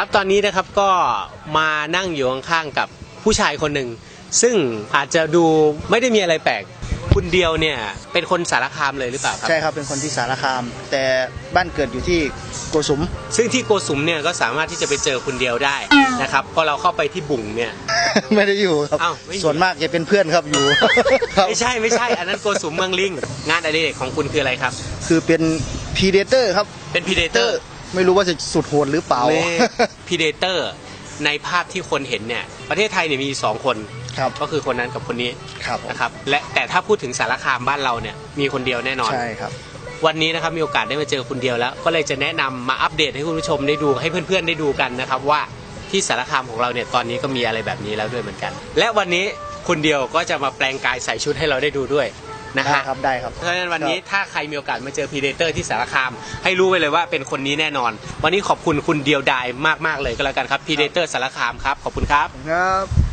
ครับตอนนี้นะครับก็มานั่งอยู่ข้างๆกับผู้ชายคนหนึ่ง ซึ่งอาจจะดูไม่ได้มีอะไรแปลกคุณเดียวเนี่ยเป็นคนสารคามเลยหรือเปล่าครับใช่ครับเป็นคนที่สารคาม แต่บ้านเกิดอยู่ที่โกสุม ซึ่งที่โกสุมเนี่ยก็สามารถที่จะไปเจอคุณเดียวได้นะครับพอเราเข้าไปที่บุ่งเนี่ย ไม่ได้อยู่ครับ อ้าวไม่อยู่ ส่วนมากจะเป็นเพื่อนครับอยู่ ครับไม่ใช่ไม่ใช่ อันนั้นโกสุมเมืองลิง งานอดิเรกของคุณคืออะไรครับ คือเป็นพีเดเตอร์ครับ เป็นพีเดเตอร์ ไม่รู้ว่าจะสุดโหดหรือเปล่าพีเดเตอร์ในภาพที่คนเห็นเนี่ย ประเทศไทยเนี่ยมีสองคน ครับก็คือคนนั้นกับคนนี้ครับนะครับ และแต่ถ้าพูดถึงสารคามบ้านเราเนี่ยมีคนเดียวแน่นอน ใช่ครับ วันนี้นะครับมีโอกาสได้มาเจอคุณเดียวแล้ว ก็เลยจะแนะนำมาอัปเดตให้คุณผู้ชมได้ดูให้เพื่อนๆได้ดูกันนะครับว่าที่สารคามของเราเนี่ยตอนนี้ก็มีอะไรแบบนี้แล้วด้วยเหมือนกัน และวันนี้คุณเดียวก็จะมาแปลงกายใส่ชุดให้เราได้ดูด้วย นะได้ฮะครับได้ครับ เพราะฉะนั้นวันนี้ถ้าใครมีโอกาสมาเจอพีเดเตอร์ที่สารคาม ให้รู้ไว้เลยว่าเป็นคนนี้แน่นอน วันนี้ขอบคุณคุณเดียวดายมากๆเลยก็แล้วกันครับพีเดเตอร์สารคามครับ ขอบคุณครับ ครับ